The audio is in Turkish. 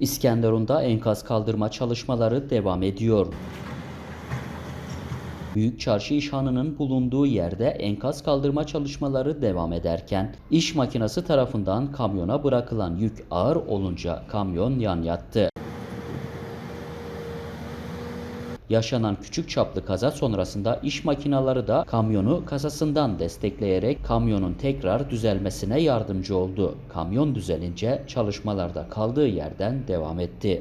İskenderun'da enkaz kaldırma çalışmaları devam ediyor. Büyük Çarşı İşhanı'nın bulunduğu yerde enkaz kaldırma çalışmaları devam ederken iş makinesi tarafından kamyona bırakılan yük ağır olunca kamyon yan yattı. Yaşanan küçük çaplı kaza sonrasında iş makineleri da kamyonu kasasından destekleyerek kamyonun tekrar düzelmesine yardımcı oldu. Kamyon düzelince çalışmalarda kaldığı yerden devam etti.